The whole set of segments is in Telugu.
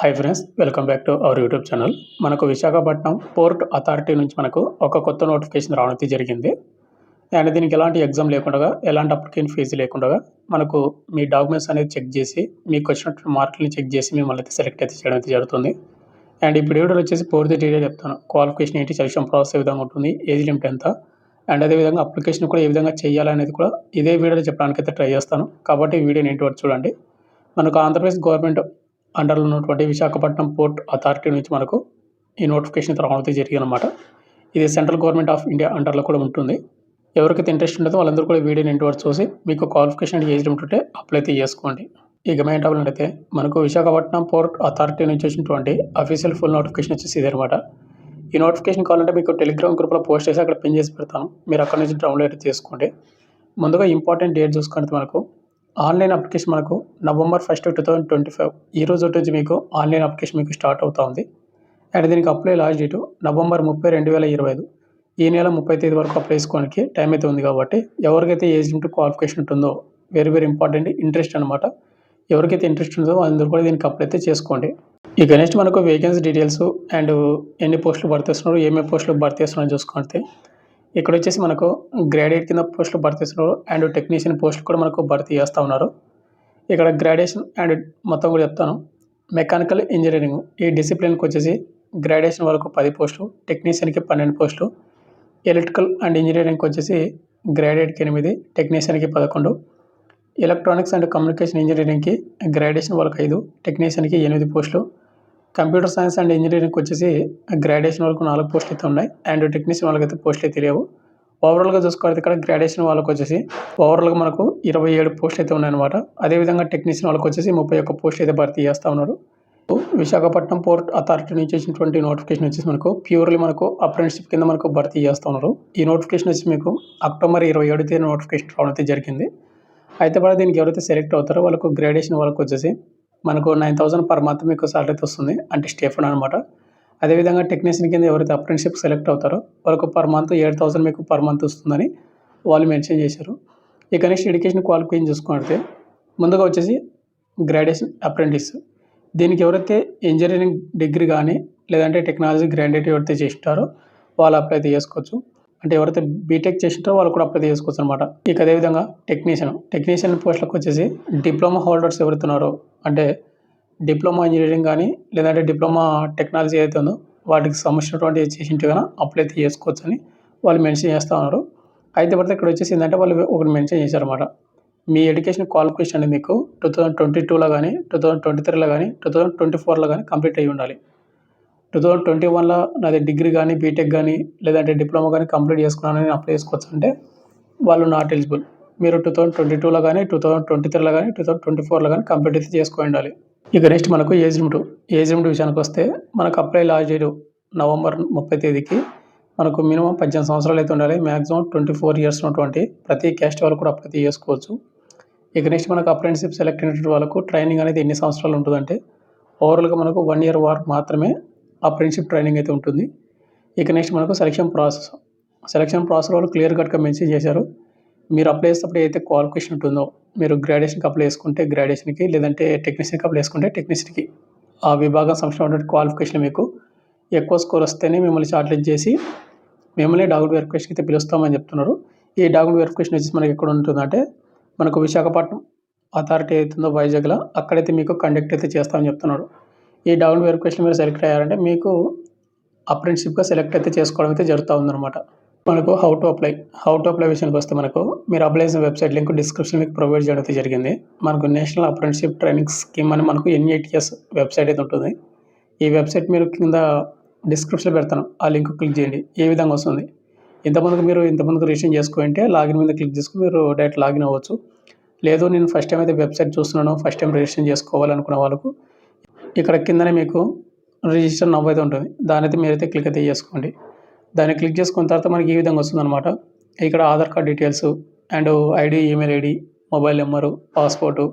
Hi friends welcome back to our YouTube channel మనకు విశాఖపట్నం పోర్ట్ అథారిటీ నుంచి మనకు ఒక కొత్త నోటిఫికేషన్ రావడం అయితే జరిగింది. అండ్ దీనికి ఎలాంటి ఎగ్జామ్ లేకుండా ఎలాంటి అప్లికేషన్ ఫీజు లేకుండా మనకు మీ డాక్యుమెంట్స్ అనేది చెక్ చేసి మీకు వచ్చినటువంటి మార్కులని చెక్ చేసి మిమ్మల్ని అయితే సెలెక్ట్ అయితే చేయడం అయితే జరుగుతుంది. అండ్ ఇప్పుడు వీడియోలో వచ్చేసి పూర్తి డీటెయిల్ చెప్తాను. క్వాలిఫికేషన్ ఏంటి సెలక్షన్ ప్రాసెస్ ఏ విధంగా ఉంటుంది ఏజ్ లిమిట్ ఎంత? అండ్ అదేవిధంగా అప్లికేషన్ కూడా ఏ విధంగా చేయాలనేది కూడా ఇదే వీడియోలో చెప్పడానికి అయితే ట్రై చేస్తాను. కాబట్టి వీడియోని ఏంటి చూడండి. మనకు ఆంధ్రప్రదేశ్ గవర్నమెంట్ అండర్లో ఉన్నటువంటి విశాఖపట్నం పోర్ట్ అథారిటీ నుంచి మనకు ఈ నోటిఫికేషన్ రావడం అయితే జరిగింది అనమాట ఇది సెంట్రల్ గవర్నమెంట్ ఆఫ్ ఇండియా అండర్లో కూడా ఉంటుంది. ఎవరికైతే ఇంట్రెస్ట్ ఉంటుందో వాళ్ళందరూ కూడా వీడియోని ఇంటి వరకు చూసి మీకు క్వాలిఫికేషన్ ఏజ్ ఉంటుంటే అప్లై అయితే చేసుకోండి. ఈ మెయిన్ అయితే మనకు విశాఖపట్నం పోర్ట్ అథారిటీ నుంచి వచ్చినటువంటి అఫీషియల్ ఫుల్ నోటిఫికేషన్ వచ్చేసి ఇది అనమాట ఈ నోటిఫికేషన్ కావాలంటే మీకు టెలిగ్రామ్ గ్రూప్లో పోస్ట్ చేసి అక్కడ పిన్ చేసి పెడతాను. మీరు అక్కడ నుంచి డౌన్లోడ్ చేసుకోండి. ముందుగా ఇంపార్టెంట్ డేట్ చూసుకుంటే మనకు ఆన్లైన్ అప్లికేషన్ మనకు November first two thousand twenty five ఈ రోజు నుంచి మీకు ఆన్లైన్ అప్లికేషన్ మీకు స్టార్ట్ అవుతా ఉంది. అండ్ దీనికి అప్లై లాస్ట్ డేటు నవంబర్ ముప్పై రెండు వేల ఇరవై ఐదు. ఈ నెల ముప్పై తేదీ వరకు అప్లై చేసుకోవడానికి టైం అయితే ఉంది కాబట్టి ఎవరికైతే ఏజ్ లిమిట్ క్వాలిఫికేషన్ ఉంటుందో వెరీ వెరీ ఇంపార్టెంట్ ఇంట్రెస్ట్ అనమాట ఎవరికైతే ఇంట్రెస్ట్ ఉందో అందరూ కూడా దీనికి అప్లై అయితే చేసుకోండి. ఇక నెక్స్ట్ మనకు వేకెన్సీ డీటెయిల్స్ అండ్ ఎన్ని పోస్టులు భర్తీ ఏమేమి పోస్టులు భర్తీ చూసుకుంటే ఇక్కడ వచ్చేసి మనకు గ్రాడ్యుయేట్ కింద పోస్టులు భర్తీ చేస్తున్నారు అండ్ టెక్నీషియన్ పోస్టులు కూడా మనకు భర్తీ చేస్తూ ఉన్నారు. ఇక్కడ గ్రాడ్యుయేషన్ అండ్ మొత్తం కూడా చెప్తాను. మెకానికల్ ఇంజనీరింగ్ ఈ డిసిప్లిన్కి వచ్చేసి గ్రాడ్యుయేషన్ వరకు పది పోస్టులు టెక్నీషియన్కి పన్నెండు పోస్టులు ఎలక్ట్రికల్ అండ్ ఇంజనీరింగ్కి వచ్చేసి గ్రాడ్యుయేట్కి ఎనిమిది టెక్నీషియన్కి పదకొండు ఎలక్ట్రానిక్స్ అండ్ కమ్యూనికేషన్ ఇంజనీరింగ్కి గ్రాడ్యుయేషన్ వాళ్ళకి ఐదు టెక్నీషియన్కి ఎనిమిది పోస్టులు కంప్యూటర్ సైన్స్ అండ్ ఇంజనీరింగ్కి వచ్చేసి గ్రాడ్యుయేషన్ వరకు నాలుగు పోస్టులు అయితే ఉన్నాయి. అండ్ టెక్నీషియన్ వాళ్ళకి అయితే పోస్టులు అయితే లేవు. ఓవరాల్గా చూసుకోవాలి ఇక్కడ గ్రాడ్యుయేషన్ వాళ్ళకి వచ్చేసి ఓవరాల్గా మనకు ఇరవై ఏడు పోస్టులు అయితే ఉన్నాయన్నమాట. అదేవిధంగా టెక్నీషియన్ వాళ్ళకి వచ్చేసి ముప్పై ఒక్క పోస్టులు అయితే భర్తీ చేస్తూ ఉన్నారు. విశాఖపట్నం పోర్ట్ అథారిటీ నుంచి వచ్చినటువంటి నోటిఫికేషన్ వచ్చేసి మనకు ప్యూర్లీ మనకు అప్రెంటిషిప్ కింద మనకు భర్తీ చేస్తూ ఉన్నారు. ఈ నోటిఫికేషన్ వచ్చి మీకు అక్టోబర్ ఇరవై ఏడు తేదీ నోటిఫికేషన్ రావడం అయితే జరిగింది. అయితే కూడా దీనికి ఎవరైతే సెలెక్ట్ అవుతారో వాళ్ళకు గ్రాడ్యుయేషన్ వాళ్ళకి వచ్చేసి మనకు నైన్ థౌసండ్ పర్ మంత్ మీకు సాలరీ వస్తుంది. అంటే స్టేఫన్ అనమాట అదేవిధంగా టెక్నీషియన్ కింద ఎవరైతే అప్రెంటిషిప్ సెలెక్ట్ అవుతారో వాళ్ళకు పర్ మంత్ ఎయిట్ థౌసండ్ మీకు పర్ మంత్ వస్తుందని వాళ్ళు మెన్షన్ చేశారు. ఇక నెక్స్ట్ ఎడ్యుకేషన్ క్వాలిఫికేషన్ చూసుకుంటే ముందుగా వచ్చేసి గ్రాడ్యుయేషన్ అప్రెంటిస్ దీనికి ఎవరైతే ఇంజనీరింగ్ డిగ్రీ కానీ లేదంటే టెక్నాలజీ గ్రాడ్యుయేట్ ఎవరైతే చేస్తారో వాళ్ళు అప్లై చేసుకోవచ్చు. అంటే ఎవరైతే బీటెక్ చేసింటారో వాళ్ళు కూడా అప్లై చేసుకోవచ్చు అనమాట ఇక అదేవిధంగా టెక్నీషియన్ టెక్నీషియన్ పోస్టులకు వచ్చేసి డిప్లొమా హోల్డర్స్ ఎవరైతే అంటే డిప్లొమా ఇంజనీరింగ్ కానీ లేదంటే డిప్లొమా టెక్నాలజీ ఏదైతే ఉందో వాటికి సంబంధించినటువంటి చేసింటే కానీ అప్లై అయితే చేసుకోవచ్చు అని వాళ్ళు మెన్షన్ చేస్తూ ఉన్నారు. అయితే పడితే ఇక్కడ వచ్చేసి ఏంటంటే వాళ్ళు ఒకటి మెన్షన్ చేశారన్నమాట మీ ఎడ్యుకేషన్ క్వాలిఫికేషన్ అనేది మీకు టూ థౌజండ్ ట్వంటీ టూలో కానీ టూ థౌజండ్ ట్వంటీ త్రీలో కానీ టూ థౌజండ్ ట్వంటీ ఫోర్లో కానీ కంప్లీట్ అయ్యి ఉండాలి. టూ థౌజండ్ ట్వంటీ వన్లో నాది డిగ్రీ కానీ బీటెక్ కానీ లేదంటే డిప్లొమా కానీ కంప్లీట్ చేసుకున్నానని అప్లై చేసుకోవచ్చు అంటే వాళ్ళు నాట్ ఎలిజిబుల్ మీరు టూ థౌజండ్ ట్వంటీ టూలో కానీ టూ థౌజండ్ ట్వంటీ త్రీలో కానీ టూ థౌజండ్ ట్వంటీ ఫోర్లో కానీ కంప్లీట్ అయితే చేసుకుని ఉండాలి. ఇక నెక్స్ట్ మనకు ఏజ్ లిమిట్ ఏజ్ లిమిట్ విషయానికి వస్తే మనకు అప్లై లాస్ట్ డేట్ నవంబర్ ముప్పై తేదీకి మనకు మినిమం పద్దెనిమిది సంవత్సరాలు అయితే ఉండాలి. మ్యాక్సిమం ట్వంటీ ఫోర్ ఇయర్స్ ఉన్నటువంటి ప్రతి క్యాస్ట్ వాళ్ళు కూడా అప్లై చేసుకోవచ్చు. ఇక నెక్స్ట్ మనకు అప్రెంటిషిప్ సెలెక్ట్ అయినటువంటి వాళ్ళకు ట్రైనింగ్ అనేది ఎన్ని సంవత్సరాలు ఉంటుందంటే ఓవరాల్గా మనకు వన్ ఇయర్ వరకు మాత్రమే ఆ ఫ్రెండ్షిప్ ట్రైనింగ్ అయితే ఉంటుంది. ఇక నెక్స్ట్ మనకు సెలక్షన్ ప్రాసెస్ సెలక్షన్ ప్రాసెస్ వాళ్ళు క్లియర్ కట్గా మెన్షన్ చేశారు. మీరు అప్లై చేసేటప్పుడు ఏదైతే క్వాలిఫికేషన్ ఉంటుందో మీరు గ్రాడ్యుయేషన్కి అప్లై చేసుకుంటే గ్రాడ్యుయేషన్కి లేదంటే టెక్నీషియన్కి అప్లై చేసుకుంటే టెక్నీషియన్కి ఆ విభాగం సంబంధించినటువంటి క్వాలిఫికేషన్ మీకు. ఎక్కువ స్కోర్ వస్తేనే మిమ్మల్ని షార్ట్లిస్ట్ చేసి మిమ్మల్ని డాక్యుమెంట్ వెరిఫికేషన్కి అయితే పిలుస్తామని చెప్తున్నారు. ఈ డాక్యుమెంట్ వెరిఫికేషన్ వచ్చేసి మనకి ఎక్కడ ఉంటుందంటే మనకు విశాఖపట్నం అథారిటీ అవుతుందో వైజాగ్లో అక్కడైతే మీకు కండక్ట్ అయితే చేస్తామని చెప్తున్నారు. ఈ డౌన్ వెరిఫికేషన్ మీరు సెలెక్ట్ అయ్యారంటే మీకు అప్రెంటిషిప్గా సెలెక్ట్ అయితే చేసుకోవడం అయితే జరుగుతూ ఉందన్నమాట. మనకు how to apply how to apply విషయానికి వస్తే మనకు మీరు అప్లై చేసిన వెబ్సైట్ లింక్ డిస్క్రిప్షన్ మీకు ప్రొవైడ్ చేయడం అయితే జరిగింది. మనకు నేషనల్ అప్రెంటిషిప్ ట్రైనింగ్ స్కీమ్ అని మనకు ఎన్ఏటిఎస్ వెబ్సైట్ అయితే ఉంటుంది. ఈ వెబ్సైట్ మీరు కింద డిస్క్రిప్షన్ పెడతాను. ఆ లింక్ క్లిక్ చేయండి. ఏ విధంగా వస్తుంది? ఇంతమందికి మీరు ఇంతమందికి రిజిస్టర్ చేసుకుంటే లాగిన్ మీద క్లిక్ చేసుకుని మీరు డైరెక్ట్ లాగిన్ అవ్వచ్చు. లేదు నేను ఫస్ట్ టైం అయితే వెబ్సైట్ చూస్తున్నాను ఫస్ట్ టైం రిజిస్టర్ చేసుకోవాలనుకున్న వాళ్ళకు ఇక్కడ కిందనే మీకు రిజిస్టర్ నవ్వు అయితే ఉంటుంది. దాని అయితే మీరైతే క్లిక్ అయితే చేసుకోండి. దాన్ని క్లిక్ చేసుకున్న తర్వాత మనకి ఈ విధంగా వస్తుందన్నమాట. ఇక్కడ Aadhaar card details and ID email ID mobile number passport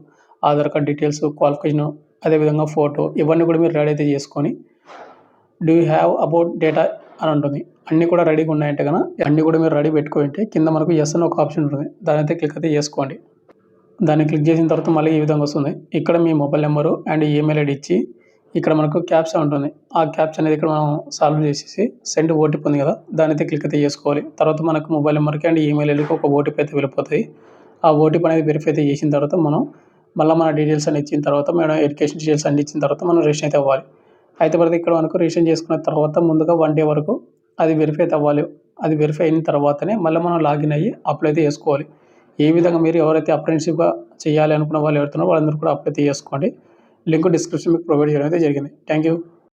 Aadhaar card details qualification అదేవిధంగా ఫోటో ఇవన్నీ కూడా మీరు రెడీ అయితే చేసుకొని do you have about data అని ఉంటుంది. అన్నీ కూడా రెడీగా ఉన్నాయంటే కనుక అన్నీ కూడా మీరు రెడీ పెట్టుకుంటే కింద మనకు ఎస్ అని ఒక ఆప్షన్ ఉంటుంది. దాని అయితే క్లిక్ అయితే చేసుకోండి. దాన్ని క్లిక్ చేసిన తర్వాత మళ్ళీ ఈ విధంగా వస్తుంది. ఇక్కడ మీ mobile number and email ID ఇచ్చి ఇక్కడ మనకు క్యాప్చా ఉంటుంది. ఆ క్యాప్చా అనేది ఇక్కడ మనం సాల్వ్ చేసేసి సెండ్ ఓటీపీ ఉంది కదా దాని అయితే క్లిక్ అయితే చేసుకోవాలి. తర్వాత మనకు మొబైల్ నెంబర్కి అండ్ ఈమెయిల్ ఐడికి ఒక ఓటీపీ అయితే వెళ్ళిపోతుంది ఆ ఓటీపీ అనేది వెరిఫై అయితే చేసిన తర్వాత మనం మళ్ళీ మన డీటెయిల్స్ అన్ని ఇచ్చిన తర్వాత మనం ఎడ్యుకేషన్ డీటెయిల్స్ అన్ని ఇచ్చిన తర్వాత మనం రిజిస్టర్ అయితే అవ్వాలి. అయితే పడితే ఇక్కడ మనకు రిజిస్టర్ చేసుకున్న తర్వాత ముందుగా వన్ డే వరకు అది వెరిఫై అయితే అవ్వాలి. అది వెరిఫై అయిన తర్వాతనే మళ్ళీ మనం లాగిన్ అయ్యి అప్లై అయితే చేసుకోవాలి. ఏ విధంగా మీరు ఎవరైతే అప్రెంటిస్షిప్గా చేయాలి అనుకున్న వాళ్ళు ఎవరుతున్నారో వాళ్ళందరూ కూడా అప్లై చేసుకోండి. లింక్ డిస్క్రిప్షన్ మీకు ప్రొవైడ్ చేయడం అయితే జరిగింది. Thank you.